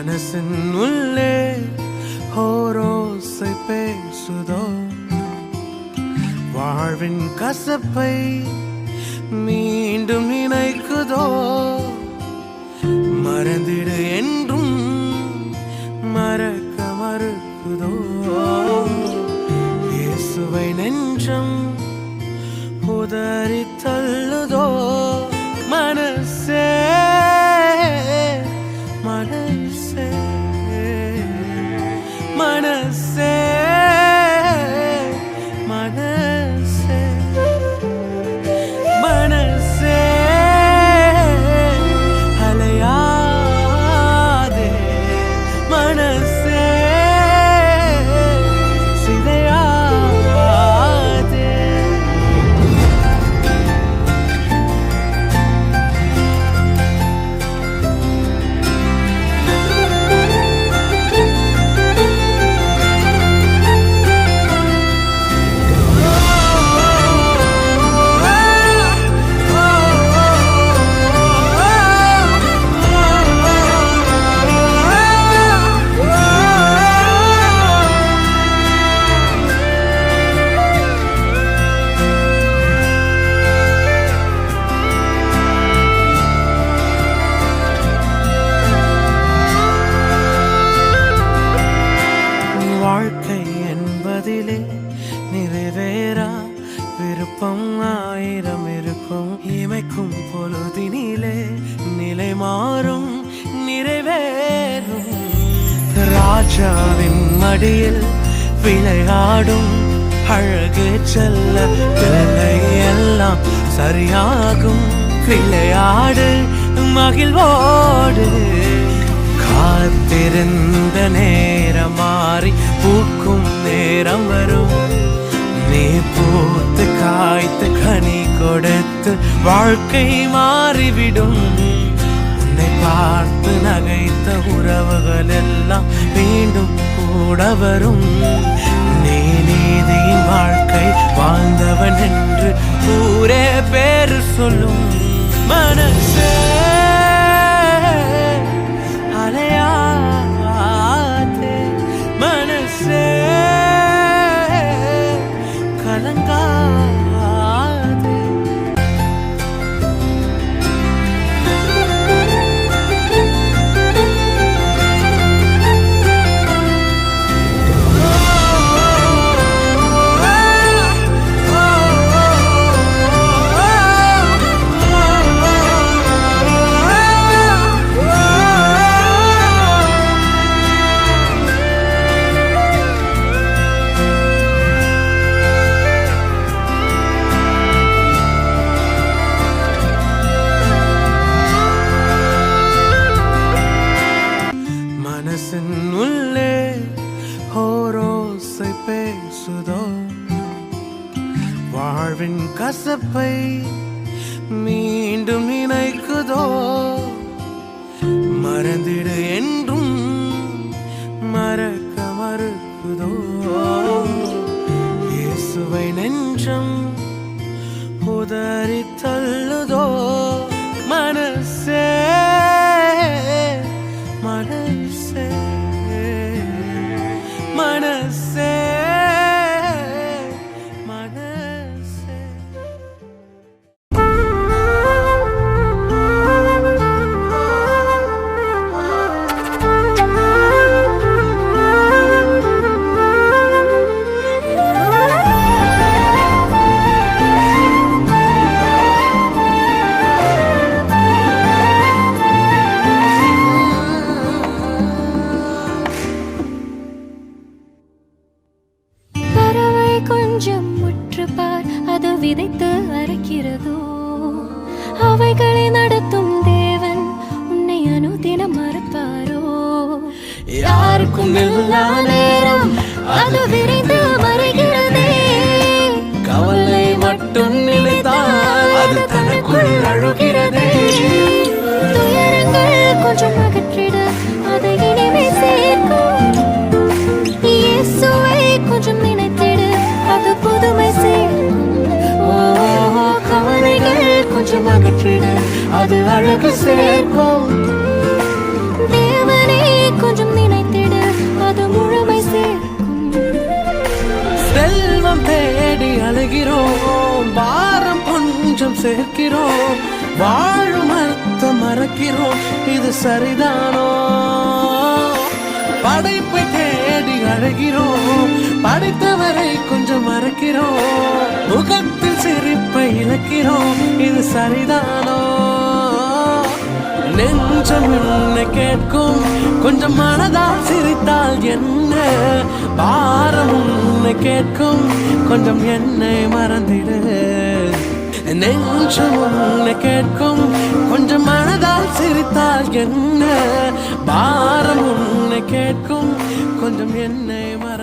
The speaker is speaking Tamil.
மனசின் உள்ளே ஹோரோசை பேசுதோ? வாழ்வின் கசப்பை மீண்டும் நினைக்குதோ மறந்திடு என்றும் மறக்க மறுக்குதோ? இயேசுவை நெஞ்சம் உதறி தள்ளுதோ? வாழ்க்கை என்பதிலே நிறைவேறா விருப்பம் ஆயிரம் இருக்கும். இமைக்கும் பொழுதினிலே நிலை மாறும் நிறைவேறும். ராஜாவின் மடியில் விளையாடும் அழகு செல்ல பிள்ளை எல்லாம் சரியாகும். விளையாடு மகிழ்வோடு. காத்திருந்த நேரம் மாறி பூக்கும் நேரம் வரும். நீ பூத்து காய்த்து கனி கொடுத்து வாழ்க்கை மாறிவிடும். உன்னை பார்த்து நகைத்த உறவுகள் எல்லாம் மீண்டும் கூட வரும். பேசுதோ வாழ்வின் கசப்பை மீண்டும் நினைக்குதோ மறந்திடு என்றும் மறக்க மறுக்குதோ? இயேசுவை நெஞ்சம் உதறி தள்ளுதோ? மனசே மனசே விதைத்து அரைக்கிறதோ அவைகளை நடத்தும் தேவன் உன்னை அனுதினம் மறுப்பாரோ? யாருக்கும் எல்லா நேரம் அது விரைந்து மறைகிறதே கவலை மட்டும் நிலை அது அழகு சேர்க்கும். தேவனை கொஞ்சம் நினைத்திடு அது முழுமை சேர்க்கும். செல்வம் தேடி அழுகிறோம் பாரம் கொஞ்சம் சேர்க்கிறோம் வாழும் அர்த்தம் மறக்கிறோம் இது சரிதானோ? படைப்பை தேடி அழகிறோம் படைத்தவரை கொஞ்சம் மறக்கிறோம் முகத்தில் சிரிப்பை இழக்கிறோம் இது சரிதானோ? நெஞ்சம் என்ன கேட்கும். கொஞ்சம் மனதால் சிரித்தால் என்ன? பாரம் உன்னை கேட்கும். கொஞ்சம் என்னை மறந்திடு. நெஞ்சம் உன்னை கேட்கும். கொஞ்சம் மனதால் சிரித்தால் என்ன? பாரம் உன்னை கேட்கும். கொஞ்சம் என்னை மற